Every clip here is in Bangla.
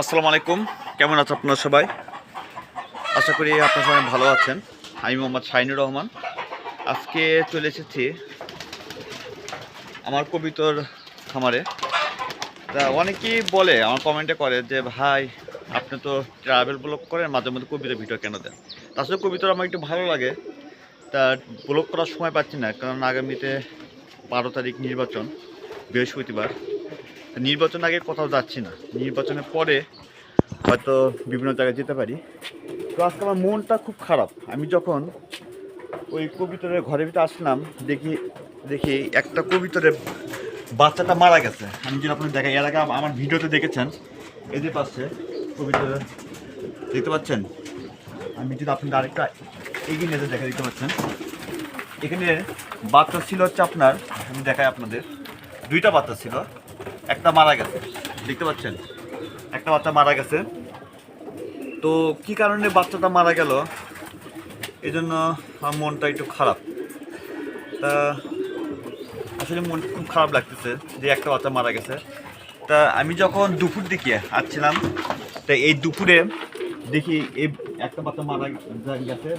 আসসালামু আলাইকুম। কেমন আছো আপনারা সবাই? আশা করি আপনারা সবাই ভালো আছেন। আমি মোহাম্মদ শাহিনুর রহমান। আজকে চলে এসেছি আমার কবিতর খামারে। তা অনেকেই বলে, আমার কমেন্টে করে যে, ভাই, আপনি তো ট্রাভেল ব্লগ করেন, মাঝে মধ্যে কবিতার ভিডিও কেন দেন? তাছাড়া কবিতার আমার একটু ভালো লাগে। তা ব্লগ করার সময় পাচ্ছি না, কারণ আগামীতে বারো তারিখ নির্বাচন, বৃহস্পতিবার। নির্বাচন আগে কোথাও যাচ্ছি না। নির্বাচনের পরে হয়তো বিভিন্ন জায়গায় যেতে পারি। তো আজকে আমার মনটা খুব খারাপ। আমি যখন ওই কবিতরের ঘরের ভিতরে আসলাম, দেখি দেখি একটা কবিতরের বাচ্চাটা মারা গেছে। আমি যদি আপনার দেখাই, এর আগে আমার ভিডিওতে দেখেছেন এদের পাশে কবিতর দেখতে পাচ্ছেন? আমি যদি আপনাদের আরেকটা এগিয়ে নিয়ে দেখা দেখতে পাচ্ছেন? এখানে বাচ্চা ছিল হচ্ছে আপনার, আমি দেখাই আপনাদের, দুইটা বাচ্চা ছিল। একটা মারা গেছে। দেখতে পাচ্ছেন? একটা বাচ্চা মারা গেছে। তো কি কারণে বাচ্চাটা মারা গেল? এই জন্য আমার মনটা একটু খারাপ। তা আসলে মন খুব খারাপ লাগতেছে যে একটা বাচ্চা মারা গেছে। তা আমি যখন দুপুর দিকে আসছিলাম, তা এই দুপুরে দেখি এই একটা বাচ্চা মারা গেছে।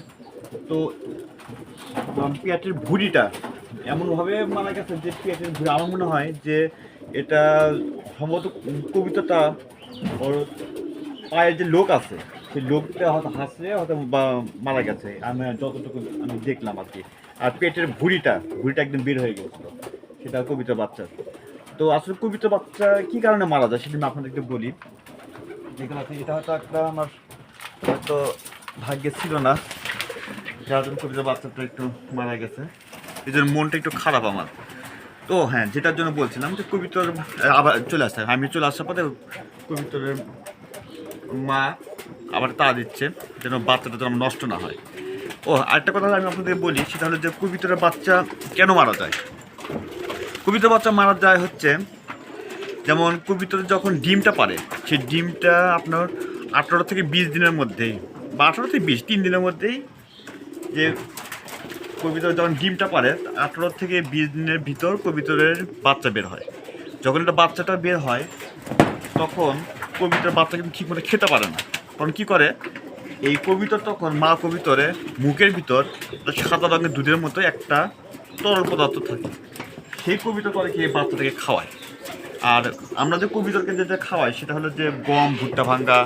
তো পেটের ভুঁড়িটা এমনভাবে মারা গেছে যে পেটের ভুঁড়ি, আমার মনে হয় যে এটা সম্ভবত কবিতাটা ওর পায়ের যে লোক আছে, সেই লোকটা হয়তো হাসলে হয়তো বা- মারা গেছে। আমি যতটুকু আমি দেখলাম আর কি। আর পেটের ভুঁড়িটা ভুঁড়িটা একদম বের হয়ে গেছিল। সেটা কবিতা বাচ্চা। তো আসলে কবিতা বাচ্চা কি কারণে মারা যায় সেটা আমি আপনাদেরকে বলি। দেখতে পাচ্ছি এটা হয়তো একটা আমার হয়তো ভাগ্যে ছিল না। যার জন্য কবিতা বাচ্চাটা একটু মারা গেছে। এই মনটা একটু খারাপ আমার। তো হ্যাঁ যেটার জন্য বলছিলাম যে কবিতর, আবার চলে আসতে আমি চলে আসার পরে কবিতরের মা আবার তা দিচ্ছে, যেন বাচ্চাটা যেন নষ্ট না হয়। ও, আরেকটা কথা আমি আপনাদের বলি, সেটা হলো যে কবিতরের বাচ্চা কেন মারা যায়? কবিতর বাচ্চা মারা যায় হচ্ছে, যেমন কবিতর যখন ডিমটা পারে, সেই ডিমটা আপনার আঠারো থেকে বিশ দিনের মধ্যেই, বা আঠারো থেকে বিশ, তিন দিনের মধ্যেই যে কবিতর যখন ডিমটা পারে, আঠারো থেকে বিশ দিনের ভিতর কবিতরের বাচ্চা বের হয়। যখন এটা বাচ্চাটা বের হয়, তখন কবিতর বাচ্চা কিন্তু ঠিক মতো খেতে পারে না। তখন কী করে? এই কবিতর তখন মা কবিতরে মুখের ভিতর সাদা রঙের দুধের মতো একটা তরল পদার্থ থাকে। সেই কবিতর করে কি বাচ্চাটাকে খাওয়ায়। আর আমরা যে কবিতরকে যেটা খাওয়াই, সেটা হলো যে গম, ভুট্টা ভাঙ্গা,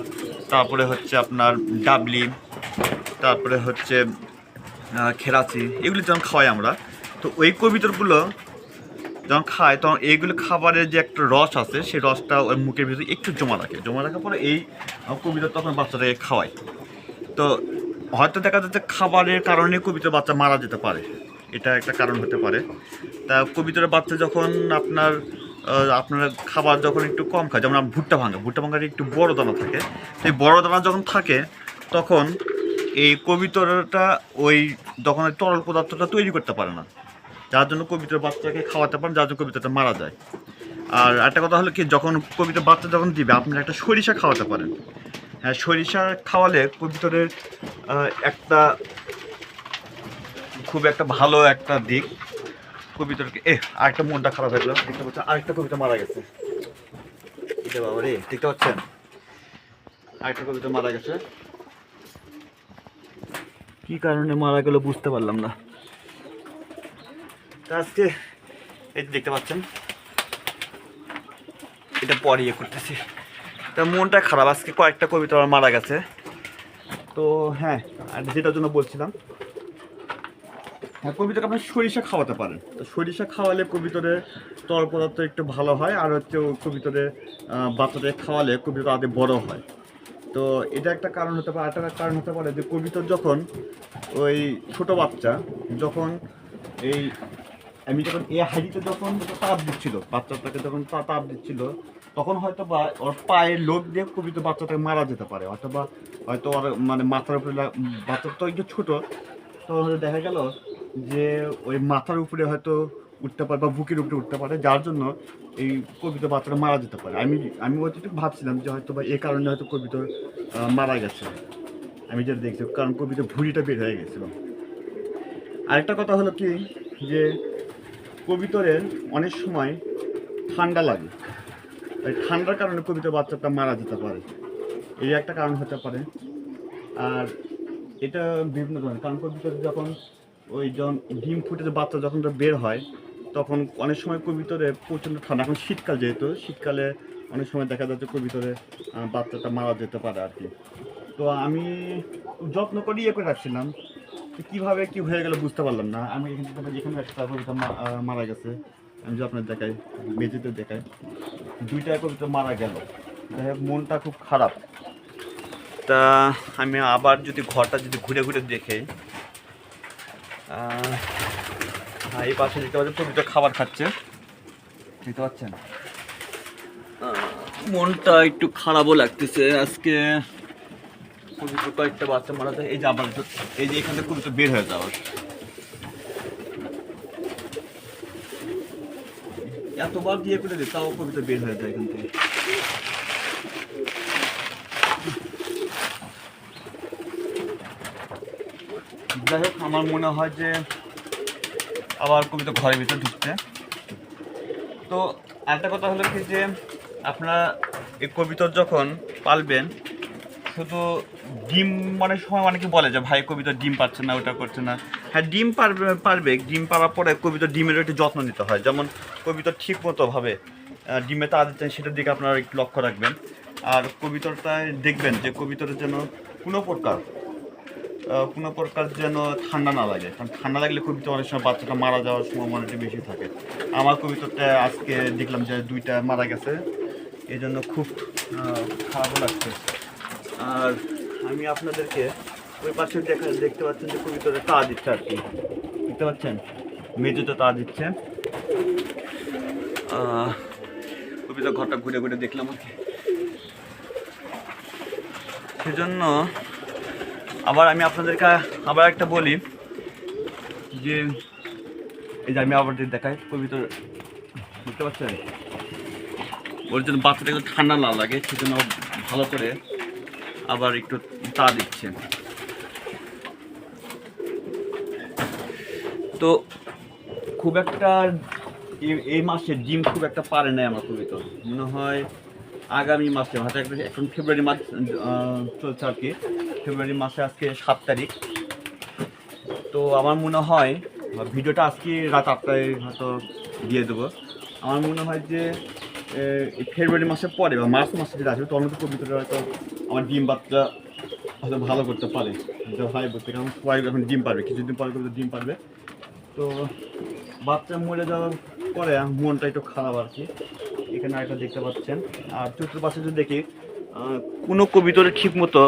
তারপরে হচ্ছে আপনার ডাবলি, তারপরে হচ্ছে খেরাচি এগুলি যখন খাওয়াই আমরা, তো ওই কবিতরগুলো যখন খায় তখন এইগুলো খাবারের যে একটা রস আছে, সেই রসটা ওই মুখের ভিতরে একটু জমা রাখে। জমা রাখার পরে এই কবিতর তখন বাচ্চাটাকে খাওয়ায় তো হয়তো দেখা যাচ্ছে খাবারের কারণে কবিতর বাচ্চা মারা যেতে পারে। এটা একটা কারণ হতে পারে। তা কবিতরের বাচ্চা যখন আপনার আপনার খাবার যখন একটু কম খায়, যেমন ভুট্টা ভাঙা, ভুট্টা ভাঙার একটু বড় দানা থাকে। সেই বড় দানা যখন থাকে, তখন এই কবিতরটা ওই যখন তরল পদার্থটা তৈরি করতে পারে না। যার জন্য কবিতার বাচ্চাকে খাওয়াতে পারেন যার জন্য কবিতাটা মারা যায়। আর একটা কথা হলো কি, যখন কবিতার বাচ্চা যখন দিবে, আপনি একটা সরিষা খাওয়াতে পারেন। হ্যাঁ সরিষা খাওয়ালে কবিতরের একটা খুব একটা ভালো একটা দিক। কবিতরকে এ আরেকটা মনটা খারাপ হয়ে গেল। দেখতে পাচ্ছেন, আরেকটা কবিতা মারা গেছে। বাবা রে দেখতে পাচ্ছেন? আরেকটা কবিতা মারা গেছে। কি কারণে মারা গেল বুঝতে পারলাম না। আজকে এই দেখতে পাচ্ছেন, এটা পরে ইয়ে করতেছি। তা মনটা খারাপ, আজকে কয়েকটা কবিতা আমার মারা গেছে। তো হ্যাঁ আর যেটার জন্য বলছিলাম হ্যাঁ কবিতাকে আপনি সরিষা খাওয়াতে পারেন। তো সরিষা খাওয়ালে কবিতরে তরল পদার্থ একটু ভালো হয়, আর হচ্ছে কবিতরে বাচ্চাদের খাওয়ালে কবিতা আগে বড় হয়। তো এটা একটা কারণ হতে পারে, আরেকটা কারণ হতে পারে যে কবিতর যখন ওই ছোট বাচ্চা, যখন এই আমি যখন এ হাড়িতে যখন তাপ দিচ্ছিল, বাচ্চাটাকে যখন তাপ দিচ্ছিল, তখন হয়তো বা ওর পায়ের লোক দিয়ে কবিতা বাচ্চাটাকে মারা যেতে পারে। অথবা হয়তো ওর মানে মাথার উপরে বাচ্চা তো একটু ছোটো, তখন হয়তো দেখা গেল যে ওই মাথার উপরে হয়তো উঠতে পারে বা বুকের উপরে উঠতে পারে, যার জন্য এই কবিতা বাচ্চাটা মারা যেতে পারে। আমি আমি একটু ভাবছিলাম যে হয়তো বা এই কারণে হয়তো কবিতা মারা গেছে। আমি যেটা দেখছি, কারণ কবিতা ভুঁড়িটা বের হয়ে গেছিল। আরেকটা কথা হলো কি, যে কবিতরের অনেক সময় ঠান্ডা লাগে। এই ঠান্ডার কারণে কবিতার বাচ্চাটা মারা যেতে পারে। এই একটা কারণ হতে পারে। আর এটা বিভিন্ন ধরনের, কারণ কবিতর যখন ওই যখন ডিম ফুটে বাচ্চা যখন বের হয় তখন অনেক সময় কবিতরে প্রচণ্ড ঠান্ডা। এখন শীতকাল যেহেতু, শীতকালে অনেক সময় দেখা যাচ্ছে কবিতরে বাচ্চাটা মারা যেতে পারে আর কি। তো আমি যত্ন করে ইয়ে করে রাখছিলাম কীভাবে কি হয়ে গেল বুঝতে পারলাম না। আমি এখানে এখানে একটা কবিতা মারা গেছে। আমি যে আপনার দেখাই, মেঝেতে দেখাই, দুইটা কবিতা মারা গেল। মনটা খুব খারাপ। তা আমি আবার যদি ঘরটা যদি ঘুরে ঘুরে দেখে আহ, হ্যাঁ, এই পাশে দেখতে পাচ্ছেন কবিতা খাবার খাচ্ছে। দেখতে পাচ্ছেন? মনটা একটু খারাপও লাগতেছে। আজকে কবিতা কয়েকটা বাচ্চা মারা যায়। এই যে আবার এই যে এখান থেকে বের হয়ে যাওয়ার। এতবার দিয়ে করে দিই তাও কবিতা বের হয়ে যায় এখান থেকে। যাই হোক আমার মনে হয় যে আবার কবিতা ঘরের ভিতরে ঢুকছে। তো আরেকটা কথা হলো কি যে, আপনারা এই কবিতর যখন পালবেন, শুধু ডিম অনেক সময় অনেকে বলে যে, ভাই কবিতা ডিম পাচ্ছে না, ওটা করছে না। হ্যাঁ ডিম পারবে পারবে, ডিম পারার পরে কবিতা ডিমের একটু যত্ন নিতে হয়। যেমন কবিতা ঠিক মতো ভাবে ডিমে তা দিচ্ছেন, সেটার দিকে আপনারা একটু লক্ষ্য রাখবেন। আর কবিতরটায় দেখবেন যে কবিতরের যেন কোনো প্রকার কোনো প্রকার যেন ঠান্ডা না লাগে। কারণ ঠান্ডা লাগলে কবিতা অনেক সময় বাচ্চাটা মারা যাওয়ার সম্ভাবনা একটু বেশি থাকে। আমার কবিতাটা আজকে দেখলাম যে দুইটা মারা গেছে। এই জন্য খুব খারাপও লাগছে। আর আমি আপনাদেরকে ওই পাশে দেখা, দেখতে পাচ্ছেন যে কবিতাটা তা দিচ্ছে আর কি। দেখতে পাচ্ছেন? মেঝেতে তা দিচ্ছে। কবিতা ঘরটা ঘুরে ঘুরে দেখলাম আর কি। সেজন্য আবার আমি আপনাদেরকে আবার একটা বলি যে, এই যে আমি আবার দেখাই কবিতার বুঝতে পারছেন? ওর জন্য বাচ্চাটা একটু ঠান্ডা না লাগে, সেজন্য ভালো করে আবার একটু তা দিচ্ছে। তো খুব একটা, এই- মাসে ডিম খুব একটা পারে নাই আমার কবিতা মনে হয় আগামী মাসে একটা- এখন ফেব্রুয়ারি মাস চলছে আর কি। ফেব্রুয়ারি মাসে আজকে সাত তারিখ। তো আমার মনে হয়, ভিডিওটা আজকে রাত আটটায় হয়তো দিয়ে দেবো। আমার মনে হয় যে ফেব্রুয়ারি মাসের পরে বা মার্চ মাসে যেটা আসবে তখন তো কবিতাটা হয়তো আমার ডিম বাচ্চা হয়তো ভালো করতে পারে। হয় বলতে, কারণ সবাই এখন ডিম পারবে, কিছুদিন পরে কবিতা ডিম পারবে। তো বাচ্চা মরে যাওয়ার পরে মনটা একটু খারাপ আর কি। এখানে একটা দেখতে পাচ্ছেন। আর চতুর্পাশে যদি দেখি কোনো কবিতরে ঠিক মতো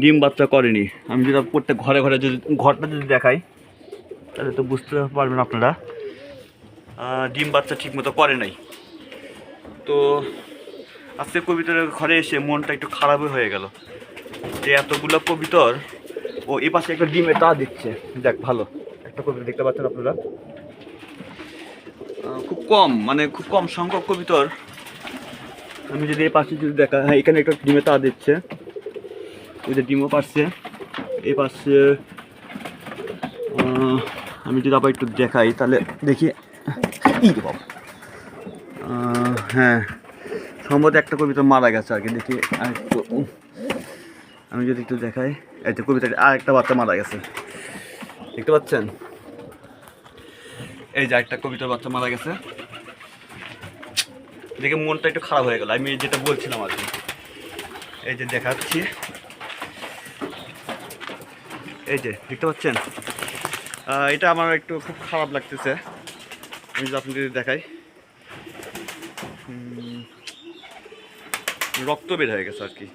ডিম বাচ্চা করেনি। আমি যদি প্রত্যেক ঘরে ঘরে যদি ঘরটা যদি দেখাই, তাহলে তো বুঝতে পারবেন আপনারা ডিম বাচ্চা ঠিক মতো করে নাই। তো আজকে কবিতর ঘরে এসে মনটা একটু খারাপই হয়ে গেল। যে এতগুলো কবিতর ও এ পাশে একটা ডিমে তা দিচ্ছে। দেখ ভালো। একটা কবিতা দেখতে পাচ্ছেন আপনারা। খুব কম মানে খুব কম সংখ্যক কবিতর। আমি যদি এই পাশে যদি দেখা হ্যাঁ এখানে একটা ডিমে তা দিচ্ছে। ওই যে ডিমও পারছে। এই পাশে আমি যদি আবার একটু দেখাই, তাহলে দেখি। হ্যাঁ সম্ভবত একটা কবিতা মারা গেছে আর কি। দেখি আমি যদি একটু দেখাই, এই যে কবিতা আর একটা বাচ্চা মারা গেছে। দেখতে পাচ্ছেন? এই যে একটা কবিতার বাচ্চা মারা গেছে। দেখে মনটা একটু খারাপ হয়ে গেল। আমি যেটা বলছিলাম আর কি। এই যে দেখাচ্ছি। এই যে, দেখতে পাচ্ছেন? এটা আমার একটু খুব খারাপ লাগতেছে। আমি যদি আপনাদের দেখাই। রক্ত বের হয়ে গেছে আর কি।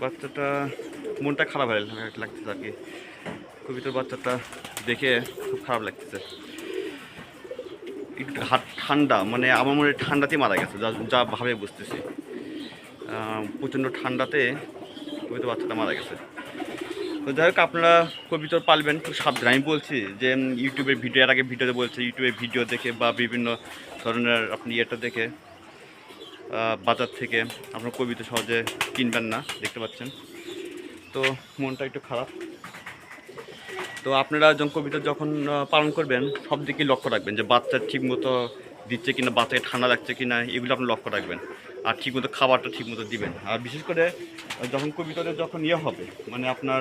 বাচ্চাটা মনটা খারাপ হয়ে লাগ- লাগতেছে আর কি। কবিতার বাচ্চাটা দেখে খুব খারাপ লাগতেছে। একটু ঠান্ডা মানে আমার মনে ঠান্ডাতেই মারা গেছে, যা যা ভাবে বুঝতেছি। প্রচণ্ড ঠান্ডাতে কবিতার বাচ্চাটা মারা গেছে। তো যাই হোক, আপনারা কবিতর পালবেন, খুব সাবধানে। আমি বলছি যে ইউটিউবের ভিডিও, এর আগে ভিডিওতে বলছে, ইউটিউবের ভিডিও দেখে বা বিভিন্ন ধরনের আপনি এটা দেখে বাজার থেকে আপনার কবিতা সহজে কিনবেন না, দেখতে পাচ্ছেন। তো মনটা একটু খারাপ। তো আপনারা যখন কবিতা যখন পালন করবেন, সব দিকে লক্ষ্য রাখবেন যে বাচ্চা ঠিক মতো দিচ্ছে কিনা, বাচ্চাকে ঠান্ডা লাগছে কিনা, এগুলো আপনি লক্ষ্য রাখবেন। আর ঠিক মতো খাবারটা ঠিক মতো দিবেন। আর বিশেষ করে যখন কবিতাটা যখন ইয়ে হবে মানে আপনার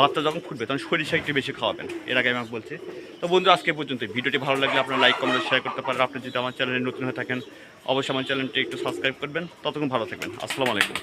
বাচ্চা যখন ফুটবে তখন সরিষা একটু বেশি খাওয়াবেন। এর আগে আমি বলছি। তো বন্ধু, আজকে পর্যন্ত ভিডিওটি ভালো লাগলে আপনার লাইক, কমেন্ট শেয়ার করতে পারেন। আপনি যদি আমার চ্যানেলে নতুন হয়ে থাকেন, অবশ্যই আমার চ্যানেলটি একটু সাবস্ক্রাইব করবেন। ততক্ষণ ভালো থাকবেন। আসসালামু আলাইকুম।